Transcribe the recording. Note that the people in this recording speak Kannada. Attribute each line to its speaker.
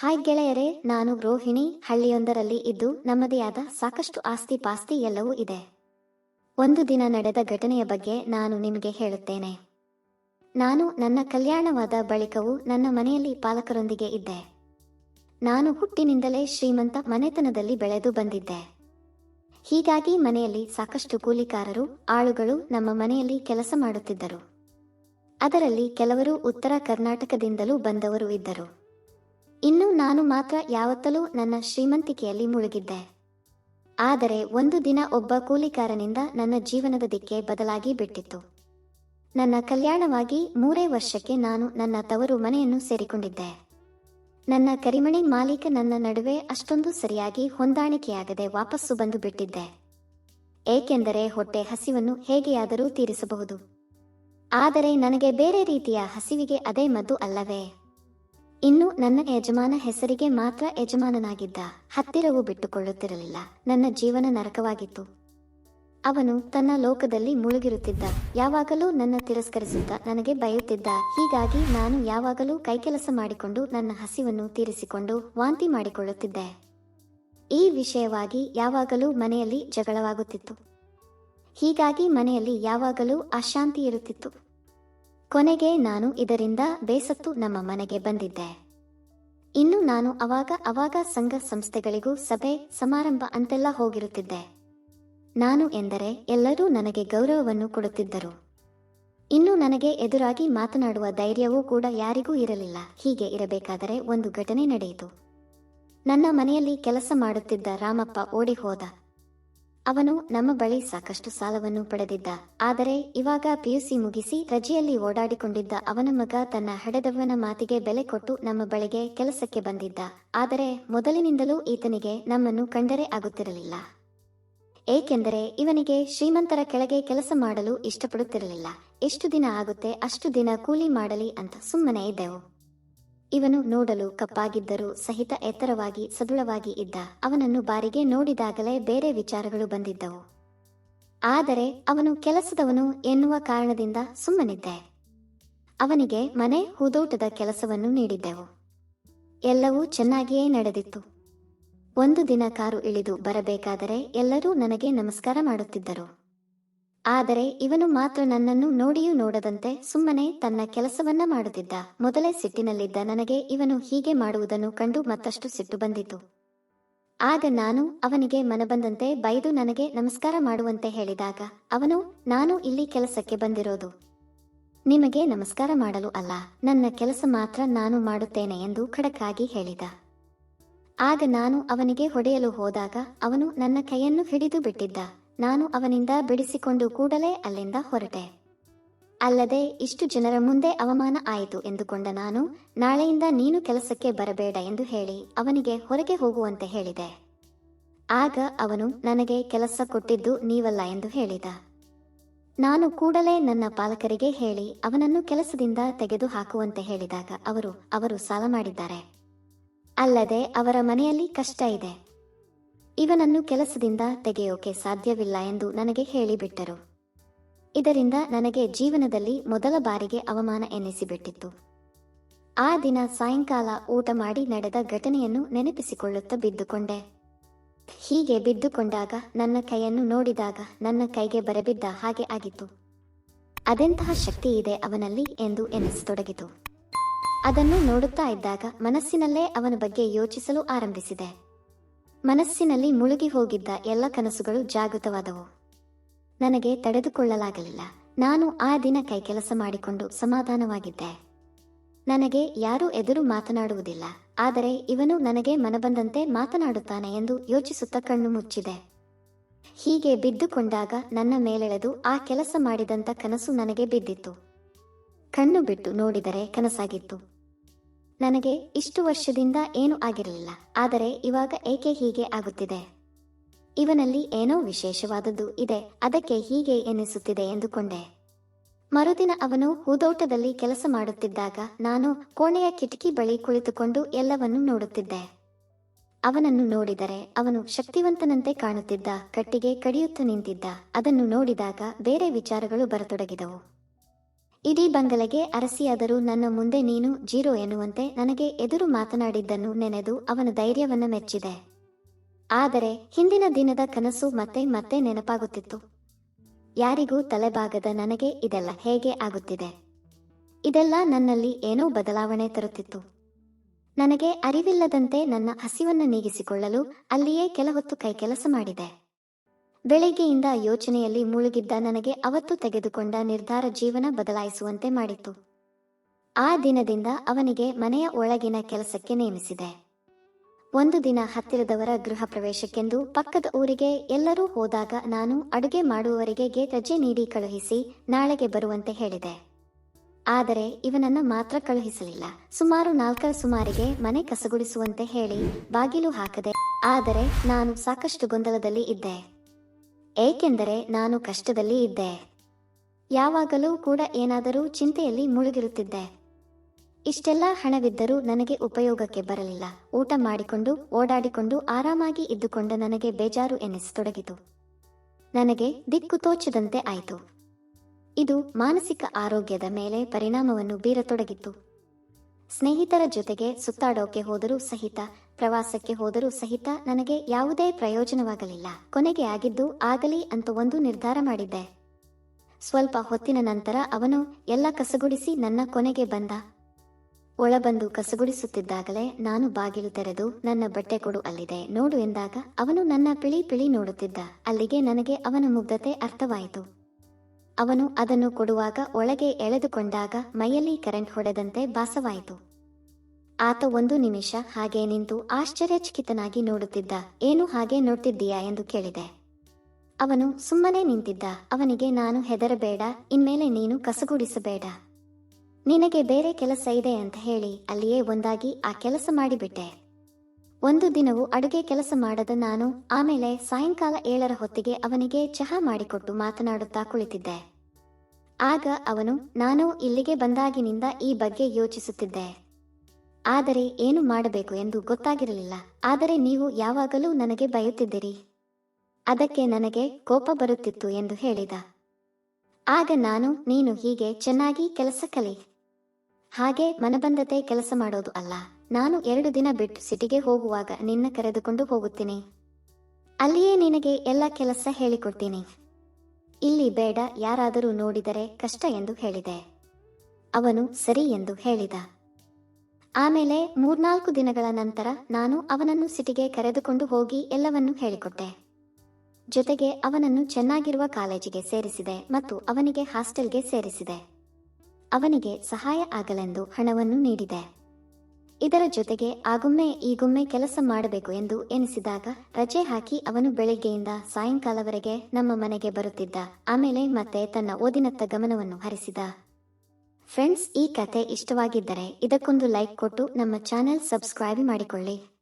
Speaker 1: ಹಾಯ್ ಗೆಳೆಯರೇ, ನಾನು ರೋಹಿಣಿ. ಹಳ್ಳಿಯೊಂದರಲ್ಲಿ ಇದ್ದು ನಮ್ಮದೇ ಆದ ಸಾಕಷ್ಟು ಆಸ್ತಿ ಪಾಸ್ತಿ ಎಲ್ಲವೂ ಇದೆ. ಒಂದು ದಿನ ನಡೆದ ಘಟನೆಯ ಬಗ್ಗೆ ನಾನು ನಿಮಗೆ ಹೇಳುತ್ತೇನೆ. ನಾನು ನನ್ನ ಕಲ್ಯಾಣವಾದ ಬಳಿಕವೂ ನನ್ನ ಮನೆಯಲ್ಲಿ ಪಾಲಕರೊಂದಿಗೆ ಇದ್ದೆ. ನಾನು ಹುಟ್ಟಿನಿಂದಲೇ ಶ್ರೀಮಂತ ಮನೆತನದಲ್ಲಿ ಬೆಳೆದು ಬಂದಿದ್ದೆ. ಹೀಗಾಗಿ ಮನೆಯಲ್ಲಿ ಸಾಕಷ್ಟು ಕೂಲಿಕಾರರು, ಆಳುಗಳು ನಮ್ಮ ಮನೆಯಲ್ಲಿ ಕೆಲಸ ಮಾಡುತ್ತಿದ್ದರು. ಅದರಲ್ಲಿ ಕೆಲವರು ಉತ್ತರ ಕರ್ನಾಟಕದಿಂದಲೂ ಬಂದವರು ಇದ್ದರು. ಇನ್ನು ನಾನು ಮಾತ್ರ ಯಾವತ್ತಲೂ ನನ್ನ ಶ್ರೀಮಂತಿಕೆಯಲ್ಲಿ ಮುಳುಗಿದ್ದೆ. ಆದರೆ ಒಂದು ದಿನ ಒಬ್ಬ ಕೂಲಿಕಾರನಿಂದ ನನ್ನ ಜೀವನದ ದಿಕ್ಕೆ ಬದಲಾಗಿ ಬಿಟ್ಟಿತ್ತು. ನನ್ನ ಕಲ್ಯಾಣವಾಗಿ ಮೂರೇ ವರ್ಷಕ್ಕೆ ನಾನು ನನ್ನ ತವರು ಮನೆಯನ್ನು ಸೇರಿಕೊಂಡಿದ್ದೆ. ನನ್ನ ಕರಿಮಣಿ ಮಾಲೀಕ ನನ್ನ ನಡುವೆ ಅಷ್ಟೊಂದು ಸರಿಯಾಗಿ ಹೊಂದಾಣಿಕೆಯಾಗದೆ ವಾಪಸ್ಸು ಬಂದು ಬಿಟ್ಟಿದ್ದೆ. ಏಕೆಂದರೆ ಹೊಟ್ಟೆ ಹಸಿವನ್ನು ಹೇಗೆಯಾದರೂ ತೀರಿಸಬಹುದು. ಆದರೆ ನನಗೆ ಬೇರೆ ರೀತಿಯ ಹಸಿವಿಗೆ ಅದೇ ಮದ್ದು ಅಲ್ಲವೇ? ಇನ್ನು ನನ್ನ ಯಜಮಾನ ಹೆಸರಿಗೆ ಮಾತ್ರ ಯಜಮಾನನಾಗಿದ್ದ ಹತ್ತಿರವೂ ಬಿಟ್ಟುಕೊಳ್ಳುತ್ತಿರಲಿಲ್ಲ. ನನ್ನ ಜೀವನ ನರಕವಾಗಿತ್ತು. ಅವನು ತನ್ನ ಲೋಕದಲ್ಲಿ ಮುಳುಗಿರುತ್ತಿದ್ದ. ಯಾವಾಗಲೂ ನನ್ನ ತಿರಸ್ಕರಿಸುತ್ತಾ ನನಗೆ ಬಯುತ್ತಿದ್ದ ಹೀಗಾಗಿ ನಾನು ಯಾವಾಗಲೂ ಕೈಕೆಲಸ ಮಾಡಿಕೊಂಡು ನನ್ನ ಹಸಿವನ್ನು ತೀರಿಸಿಕೊಂಡು ವಾಂತಿ ಮಾಡಿಕೊಳ್ಳುತ್ತಿದ್ದೆ. ಈ ವಿಷಯವಾಗಿ ಯಾವಾಗಲೂ ಮನೆಯಲ್ಲಿ ಜಗಳವಾಗುತ್ತಿತ್ತು. ಹೀಗಾಗಿ ಮನೆಯಲ್ಲಿ ಯಾವಾಗಲೂ ಅಶಾಂತಿ ಇರುತ್ತಿತ್ತು. ಕೊನೆಗೆ ನಾನು ಇದರಿಂದ ಬೇಸತ್ತು ನಮ್ಮ ಮನೆಗೆ ಬಂದಿದ್ದೆ. ಇನ್ನು ನಾನು ಅವಾಗ ಅವಾಗ ಸಂಘ ಸಂಸ್ಥೆಗಳಿಗೂ ಸಭೆ ಸಮಾರಂಭ ಅಂತೆಲ್ಲ ಹೋಗಿರುತ್ತಿದ್ದೆ. ನಾನು ಎಂದರೆ ಎಲ್ಲರೂ ನನಗೆ ಗೌರವವನ್ನು ಕೊಡುತ್ತಿದ್ದರು. ಇನ್ನು ನನಗೆ ಎದುರಾಗಿ ಮಾತನಾಡುವ ಧೈರ್ಯವೂ ಕೂಡ ಯಾರಿಗೂ ಇರಲಿಲ್ಲ. ಹೀಗೆ ಇರಬೇಕಾದರೆ ಒಂದು ಘಟನೆ ನಡೆಯಿತು. ನನ್ನ ಮನೆಯಲ್ಲಿ ಕೆಲಸ ಮಾಡುತ್ತಿದ್ದ ರಾಮಪ್ಪ ಓಡಿ ಹೋದ. ಅವನು ನಮ್ಮ ಬಳಿ ಸಾಕಷ್ಟು ಸಾಲವನ್ನು ಪಡೆದಿದ್ದ. ಆದರೆ ಇವಾಗ ಪಿಯುಸಿ ಮುಗಿಸಿ ರಜೆಯಲ್ಲಿ ಓಡಾಡಿಕೊಂಡಿದ್ದ ಅವನ ಮಗ ತನ್ನ ಹಡೆದವನ ಮಾತಿಗೆ ಬೆಲೆ ಕೊಟ್ಟು ನಮ್ಮ ಬಳಿಗೆ ಕೆಲಸಕ್ಕೆ ಬಂದಿದ್ದ. ಆದರೆ ಮೊದಲಿನಿಂದಲೂ ಈತನಿಗೆ ನಮ್ಮನ್ನು ಕಂಡರೆ ಆಗುತ್ತಿರಲಿಲ್ಲ. ಏಕೆಂದರೆ ಇವನಿಗೆ ಶ್ರೀಮಂತರ ಕೆಳಗೆ ಕೆಲಸ ಮಾಡಲು ಇಷ್ಟಪಡುತ್ತಿರಲಿಲ್ಲ. ಎಷ್ಟು ದಿನ ಆಗುತ್ತೆ ಅಷ್ಟು ದಿನ ಕೂಲಿ ಮಾಡಲಿ ಅಂತ ಸುಮ್ಮನೆ ಇದ್ದೆವು. ಇವನು ನೋಡಲು ಕಪ್ಪಾಗಿದ್ದರೂ ಸಹಿತ ಎತ್ತರವಾಗಿ ಸದುಳವಾಗಿ ಇದ್ದ. ಅವನನ್ನು ಬಾರಿಗೆ ನೋಡಿದಾಗಲೇ ಬೇರೆ ವಿಚಾರಗಳು ಬಂದಿದ್ದವು. ಆದರೆ ಅವನು ಕೆಲಸದವನು ಎನ್ನುವ ಕಾರಣದಿಂದ ಸುಮ್ಮನಿದ್ದೆ. ಅವನಿಗೆ ಮನೆ, ಹೂದೋಟದ ಕೆಲಸವನ್ನು ನೀಡಿದ್ದೆವು. ಎಲ್ಲವೂ ಚೆನ್ನಾಗಿಯೇ ನಡೆದಿತ್ತು. ಒಂದು ದಿನ ಕಾರು ಇಳಿದು ಬರಬೇಕಾದರೆ ಎಲ್ಲರೂ ನನಗೆ ನಮಸ್ಕಾರ ಮಾಡುತ್ತಿದ್ದರು. ಆದರೆ ಇವನು ಮಾತ್ರ ನನ್ನನ್ನು ನೋಡಿಯೂ ನೋಡದಂತೆ ಸುಮ್ಮನೆ ತನ್ನ ಕೆಲಸವನ್ನ ಮಾಡುತ್ತಿದ್ದ. ಮೊದಲೇ ಸಿಟ್ಟಿನಲ್ಲಿದ್ದ ನನಗೆ ಇವನು ಹೀಗೆ ಮಾಡುವುದನ್ನು ಕಂಡು ಮತ್ತಷ್ಟು ಸಿಟ್ಟು ಬಂದಿತು. ಆಗ ನಾನು ಅವನಿಗೆ ಮನಬಂದಂತೆ ಬೈದು ನನಗೆ ನಮಸ್ಕಾರ ಮಾಡುವಂತೆ ಹೇಳಿದಾಗ, ಅವನು, ನಾನು ಇಲ್ಲಿ ಕೆಲಸಕ್ಕೆ ಬಂದಿರೋದು. ನಿಮಗೆ ನಮಸ್ಕಾರ ಮಾಡಲು ಅಲ್ಲ. ನನ್ನ ಕೆಲಸ ಮಾತ್ರ ನಾನು ಮಾಡುತ್ತೇನೆ ಎಂದು ಖಡಕ್ಕಾಗಿ ಹೇಳಿದ. ಆಗ ನಾನು ಅವನಿಗೆ ಹೊಡೆಯಲು ಹೋದಾಗ ಅವನು ನನ್ನ ಕೈಯನ್ನು ಹಿಡಿದು ಬಿಟ್ಟಿದ್ದ. ನಾನು ಅವನಿಂದ ಬಿಡಿಸಿಕೊಂಡು ಕೂಡಲೇ ಅಲ್ಲಿಂದ ಹೊರಟೆ. ಅಲ್ಲದೆ ಇಷ್ಟು ಜನರ ಮುಂದೆ ಅವಮಾನ ಆಯಿತು ಎಂದುಕೊಂಡ ನಾನು, ನಾಳೆಯಿಂದ ನೀನು ಕೆಲಸಕ್ಕೆ ಬರಬೇಡ ಎಂದು ಹೇಳಿ ಅವನಿಗೆ ಹೊರಗೆ ಹೋಗುವಂತೆ ಹೇಳಿದೆ. ಆಗ ಅವನು, ನನಗೆ ಕೆಲಸ ಕೊಟ್ಟಿದ್ದು ನೀವಲ್ಲ ಎಂದು ಹೇಳಿದ. ನಾನು ಕೂಡಲೇ ನನ್ನ ಪಾಲಕರಿಗೆ ಹೇಳಿ ಅವನನ್ನು ಕೆಲಸದಿಂದ ತೆಗೆದು ಹಾಕುವಂತೆ ಹೇಳಿದಾಗ ಅವರು ಅವರು ಸಾಲ ಮಾಡಿದ್ದಾರೆ. ಅಲ್ಲದೆ ಅವರ ಮನೆಯಲ್ಲಿ ಕಷ್ಟ ಇದೆ. ಇವನನ್ನು ಕೆಲಸದಿಂದ ತೆಗೆಯೋಕೆ ಸಾಧ್ಯವಿಲ್ಲ ಎಂದು ನನಗೆ ಹೇಳಿಬಿಟ್ಟರು. ಇದರಿಂದ ನನಗೆ ಜೀವನದಲ್ಲಿ ಮೊದಲ ಬಾರಿಗೆ ಅವಮಾನ ಎನ್ನಿಸಿಬಿಟ್ಟಿತ್ತು ಆ ದಿನ ಸಾಯಂಕಾಲ ಊಟ ಮಾಡಿ ನಡೆದ ಘಟನೆಯನ್ನು ನೆನಪಿಸಿಕೊಳ್ಳುತ್ತಾ ಬಿದ್ದುಕೊಂಡೆ. ಹೀಗೆ ಬಿದ್ದುಕೊಂಡಾಗ ನನ್ನ ಕೈಯನ್ನು ನೋಡಿದಾಗ ನನ್ನ ಕೈಗೆ ಬರಬಿದ್ದ ಹಾಗೆ ಆಗಿತ್ತು. ಅದೆಂತಹ ಶಕ್ತಿ ಇದೆ ಅವನಲ್ಲಿ ಎಂದು ಎನಿಸತೊಡಗಿತು. ಅದನ್ನು ನೋಡುತ್ತಾ ಇದ್ದಾಗ ಮನಸ್ಸಿನಲ್ಲೇ ಅವನ ಬಗ್ಗೆ ಯೋಚಿಸಲು ಆರಂಭಿಸಿದೆ. ಮನಸ್ಸಿನಲ್ಲಿ ಮುಳುಗಿ ಹೋಗಿದ್ದ ಎಲ್ಲ ಕನಸುಗಳು ಜಾಗೃತವಾದವು. ನನಗೆ ತಡೆದುಕೊಳ್ಳಲಾಗಲಿಲ್ಲ. ನಾನು ಆ ದಿನ ಕೈ ಕೆಲಸ ಮಾಡಿಕೊಂಡು ಸಮಾಧಾನವಾಗಿದ್ದೆ. ನನಗೆ ಯಾರೂ ಎದುರು ಮಾತನಾಡುವುದಿಲ್ಲ. ಆದರೆ ಇವನು ನನಗೆ ಮನಬಂದಂತೆ ಮಾತನಾಡುತ್ತಾನೆ ಎಂದು ಯೋಚಿಸುತ್ತ ಕಣ್ಣು ಮುಚ್ಚಿದೆ. ಹೀಗೆ ಬಿದ್ದುಕೊಂಡಾಗ ನನ್ನ ಮೇಲೆಳೆದು ಆ ಕೆಲಸ ಮಾಡಿದಂತ ಕನಸು ನನಗೆ ಬಿದ್ದಿತ್ತು. ಕಣ್ಣು ಬಿಟ್ಟು ನೋಡಿದರೆ ಕನಸಾಗಿತ್ತು. ನನಗೆ ಇಷ್ಟು ವರ್ಷದಿಂದ ಏನೂ ಆಗಿರಲಿಲ್ಲ, ಆದರೆ ಇವಾಗ ಏಕೆ ಹೀಗೆ ಆಗುತ್ತಿದೆ? ಇವನಲ್ಲಿ ಏನೋ ವಿಶೇಷವಾದದ್ದು ಇದೆ, ಅದಕ್ಕೆ ಹೀಗೆ ಎನಿಸುತ್ತಿದೆ ಎಂದುಕೊಂಡೆ. ಮರುದಿನ ಅವನು ಹೂದೋಟದಲ್ಲಿ ಕೆಲಸ ಮಾಡುತ್ತಿದ್ದಾಗ ನಾನು ಕೋಣೆಯ ಕಿಟಕಿ ಬಳಿ ಕುಳಿತುಕೊಂಡು ಎಲ್ಲವನ್ನೂ ನೋಡುತ್ತಿದ್ದೆ. ಅವನನ್ನು ನೋಡಿದರೆ ಅವನು ಶಕ್ತಿವಂತನಂತೆ ಕಾಣುತ್ತಿದ್ದ, ಕಟ್ಟಿಗೆ ಕಡಿಯುತ್ತ ನಿಂತಿದ್ದ, ಅದನ್ನು ನೋಡಿದಾಗ ಬೇರೆ ವಿಚಾರಗಳು ಬರತೊಡಗಿದವು. ಇಡೀ ಬಂಗಲೆಗೆ ಅರಸಿಯಾದರೂ ನನ್ನ ಮುಂದೆ ನೀನು ಜೀರೋ ಎನ್ನುವಂತೆ ನನಗೆ ಎದುರು ಮಾತನಾಡಿದ್ದನ್ನು ನೆನೆದು ಅವನ ಧೈರ್ಯವನ್ನು ಮೆಚ್ಚಿದೆ. ಆದರೆ ಹಿಂದಿನ ದಿನದ ಕನಸು ಮತ್ತೆ ಮತ್ತೆ ನೆನಪಾಗುತ್ತಿತ್ತು. ಯಾರಿಗೂ ತಲೆಬಾಗದ ನನಗೆ ಇದೆಲ್ಲ ಹೇಗೆ ಆಗುತ್ತಿದೆ? ಇದೆಲ್ಲ ನನ್ನಲ್ಲಿ ಏನೋ ಬದಲಾವಣೆ ತರುತ್ತಿತ್ತು. ನನಗೆ ಅರಿವಿಲ್ಲದಂತೆ ನನ್ನ ಹಸಿವನ್ನು ನೀಗಿಸಿಕೊಳ್ಳಲು ಅಲ್ಲಿಯೇ ಕೆಲಹೊತ್ತು ಕೈಕೆಲಸ ಮಾಡಿದೆ. ಬೆಳಿಗ್ಗೆಯಿಂದ ಯೋಚನೆಯಲ್ಲಿ ಮುಳುಗಿದ್ದ ನನಗೆ ಅವತ್ತು ತೆಗೆದುಕೊಂಡ ನಿರ್ಧಾರ ಜೀವನ ಬದಲಾಯಿಸುವಂತೆ ಮಾಡಿತು. ಆ ದಿನದಿಂದ ಅವನಿಗೆ ಮನೆಯ ಒಳಗಿನ ಕೆಲಸಕ್ಕೆ ನೇಮಿಸಿದೆ. ಒಂದು ದಿನ ಹತ್ತಿರದವರ ಗೃಹ ಪ್ರವೇಶಕ್ಕೆಂದು ಪಕ್ಕದ ಊರಿಗೆ ಎಲ್ಲರೂ ಹೋದಾಗ ನಾನು ಅಡುಗೆ ಮಾಡುವವರಿಗೆ ರಜೆ ನೀಡಿ ಕಳುಹಿಸಿ ನಾಳೆಗೆ ಬರುವಂತೆ ಹೇಳಿದೆ. ಆದರೆ ಇವನನ್ನು ಮಾತ್ರ ಕಳುಹಿಸಲಿಲ್ಲ. ಸುಮಾರು ನಾಲ್ಕರ ಸುಮಾರಿಗೆ ಮನೆ ಕಸಗುಡಿಸುವಂತೆ ಹೇಳಿ ಬಾಗಿಲು ಹಾಕದೆ, ಆದರೆ ನಾನು ಸಾಕಷ್ಟು ಗೊಂದಲದಲ್ಲಿ ಇದ್ದೆ. ಏಕೆಂದರೆ ನಾನು ಕಷ್ಟದಲ್ಲಿ ಇದ್ದೆ. ಯಾವಾಗಲೂ ಕೂಡ ಏನಾದರೂ ಚಿಂತೆಯಲ್ಲಿ ಮುಳುಗಿರುತ್ತಿದ್ದೆ. ಇಷ್ಟೆಲ್ಲ ಹಣವಿದ್ದರೂ ನನಗೆ ಉಪಯೋಗಕ್ಕೆ ಬರಲಿಲ್ಲ. ಊಟ ಮಾಡಿಕೊಂಡು, ಓಡಾಡಿಕೊಂಡು, ಆರಾಮಾಗಿ ಇದ್ದುಕೊಂಡ ನನಗೆ ಬೇಜಾರು ಎನಿಸತೊಡಗಿತು. ನನಗೆ ದಿಕ್ಕು ತೋಚದಂತೆ ಆಯಿತು. ಇದು ಮಾನಸಿಕ ಆರೋಗ್ಯದ ಮೇಲೆ ಪರಿಣಾಮವನ್ನು ಬೀರತೊಡಗಿತ್ತು ಸ್ನೇಹಿತರ ಜೊತೆಗೆ ಸುತ್ತಾಡೋಕೆ ಹೋದರೂ ಸಹಿತ, ಪ್ರವಾಸಕ್ಕೆ ಹೋದರೂ ಸಹಿತ ನನಗೆ ಯಾವುದೇ ಪ್ರಯೋಜನವಾಗಲಿಲ್ಲ. ಕೊನೆಗೆ ಆಗಿದ್ದು ಆಗಲಿ ಅಂತ ಒಂದು ನಿರ್ಧಾರ ಮಾಡಿದ್ದೆ. ಸ್ವಲ್ಪ ಹೊತ್ತಿನ ನಂತರ ಅವನು ಎಲ್ಲ ಕಸಗುಡಿಸಿ ನನ್ನ ಕೊನೆಗೆ ಬಂದ. ಒಳಬಂದು ಕಸಗುಡಿಸುತ್ತಿದ್ದಾಗಲೇ ನಾನು ಬಾಗಿಲು ತೆರೆದು ನನ್ನ ಬಟ್ಟೆ ಕೊಡು ಅಲ್ಲಿದೆ, ನೋಡು ಎಂದಾಗ ಅವನು ನನ್ನ ಪಿಳಿ ಪಿಳಿ ನೋಡುತ್ತಿದ್ದ. ಅಲ್ಲಿಗೆ ನನಗೆ ಅವನ ಮುಗ್ಧತೆ ಅರ್ಥವಾಯಿತು. ಅವನು ಅದನ್ನು ಕೊಡುವಾಗ ಒಳಗೆ ಎಳೆದುಕೊಂಡಾಗ ಮೈಯಲ್ಲಿ ಕರೆಂಟ್ ಹೊಡೆದಂತೆ ಭಾಸವಾಯಿತು. ಆತ ಒಂದು ನಿಮಿಷ ಹಾಗೆ ನಿಂತು ಆಶ್ಚರ್ಯಚಕಿತನಾಗಿ ನೋಡುತ್ತಿದ್ದ, ಏನು ಹಾಗೆ ನೋಡ್ತಿದ್ದೀಯಾ? ಎಂದು ಕೇಳಿದೆ. ಅವನು, ಸುಮ್ಮನೆ ನಿಂತಿದ್ದ, ಅವನಿಗೆ ನಾನು ಹೆದರಬೇಡ, ಇನ್ಮೇಲೆ ನೀನು ಕಸಗುಡಿಸಬೇಡ. ನಿನಗೆ ಬೇರೆ ಕೆಲಸ ಇದೆ ಅಂತ ಹೇಳಿ, ಅಲ್ಲಿಯೇ ಒಂದಾಗಿ ಆ ಕೆಲಸ ಮಾಡಿಬಿಟ್ಟೆ. ಒಂದು ದಿನವೂ ಅಡುಗೆ ಕೆಲಸ ಮಾಡದ ನಾನು, ಆಮೇಲೆ ಸಾಯಂಕಾಲ ಏಳರ ಹೊತ್ತಿಗೆ ಅವನಿಗೆ ಚಹಾ ಮಾಡಿಕೊಟ್ಟು ಮಾತನಾಡುತ್ತಾ ಕುಳಿತಿದ್ದೆ. ಆಗ ಅವನು, ನಾನು ಇಲ್ಲಿಗೆ ಬಂದಾಗಿನಿಂದ ಈ ಬಗ್ಗೆ ಯೋಚಿಸುತ್ತಿದ್ದೆ. ಆದರೆ ಏನು ಮಾಡಬೇಕು ಎಂದು ಗೊತ್ತಾಗಿರಲಿಲ್ಲ. ಆದರೆ ನೀವು ಯಾವಾಗಲೂ ನನಗೆ ಬಯುತ್ತಿದ್ದೀರಿ. ಅದಕ್ಕೆ ನನಗೆ ಕೋಪ ಬರುತ್ತಿತ್ತು ಎಂದು ಹೇಳಿದ. ಆಗ ನಾನು, ನೀನು ಹೀಗೆ ಚೆನ್ನಾಗಿ ಕೆಲಸ ಕಲಿ. ಹಾಗೆ ಮನಬಂದತೆ ಕೆಲಸ ಮಾಡೋದು ಅಲ್ಲ. ನಾನು ಎರಡು ದಿನ ಬಿಟ್ಟು ಸಿಟಿಗೆ ಹೋಗುವಾಗ ನಿನ್ನ ಕರೆದುಕೊಂಡು ಹೋಗುತ್ತೇನೆ. ಅಲ್ಲಿಯೇ ನಿನಗೆ ಎಲ್ಲ ಕೆಲಸ ಹೇಳಿಕೊಡ್ತೀನಿ. ಇಲ್ಲಿ ಬೇಡ, ಯಾರಾದರೂ ನೋಡಿದರೆ ಕಷ್ಟ ಎಂದು ಹೇಳಿದೆ. ಅವನು ಸರಿ ಎಂದು ಹೇಳಿದ. ಆಮೇಲೆ ಮೂರ್ನಾಲ್ಕು ದಿನಗಳ ನಂತರ ನಾನು ಅವನನ್ನು ಸಿಟಿಗೆ ಕರೆದುಕೊಂಡು ಹೋಗಿ ಎಲ್ಲವನ್ನೂ ಹೇಳಿಕೊಟ್ಟೆ. ಜೊತೆಗೆ ಅವನನ್ನು ಚೆನ್ನಾಗಿರುವ ಕಾಲೇಜಿಗೆ ಸೇರಿಸಿದೆ ಮತ್ತು ಅವನಿಗೆ ಹಾಸ್ಟೆಲ್ಗೆ ಸೇರಿಸಿದೆ. ಅವನಿಗೆ ಸಹಾಯ ಆಗಲೆಂದು ಹಣವನ್ನು ನೀಡಿದೆ. ಇದರ ಜೊತೆಗೆ ಆಗೊಮ್ಮೆ ಈಗೊಮ್ಮೆ ಕೆಲಸ ಮಾಡಬೇಕು ಎಂದು ಎನಿಸಿದಾಗ ರಜೆ ಹಾಕಿ ಅವನು ಬೆಳಿಗ್ಗೆಯಿಂದ ಸಾಯಂಕಾಲವರೆಗೆ ನಮ್ಮ ಮನೆಗೆ ಬರುತ್ತಿದ್ದ. ಆಮೇಲೆ ಮತ್ತೆ ತನ್ನ ಓದಿನತ್ತ ಗಮನವನ್ನು ಹರಿಸಿದ. ಫ್ರೆಂಡ್ಸ್, ಈ ಕತೆ ಇಷ್ಟವಾಗಿದ್ದರೆ ಇದಕ್ಕೊಂದು ಲೈಕ್ ಕೊಟ್ಟು ನಮ್ಮ ಚಾನೆಲ್ ಸಬ್ಸ್ಕ್ರೈಬ್ ಮಾಡಿಕೊಳ್ಳಿ.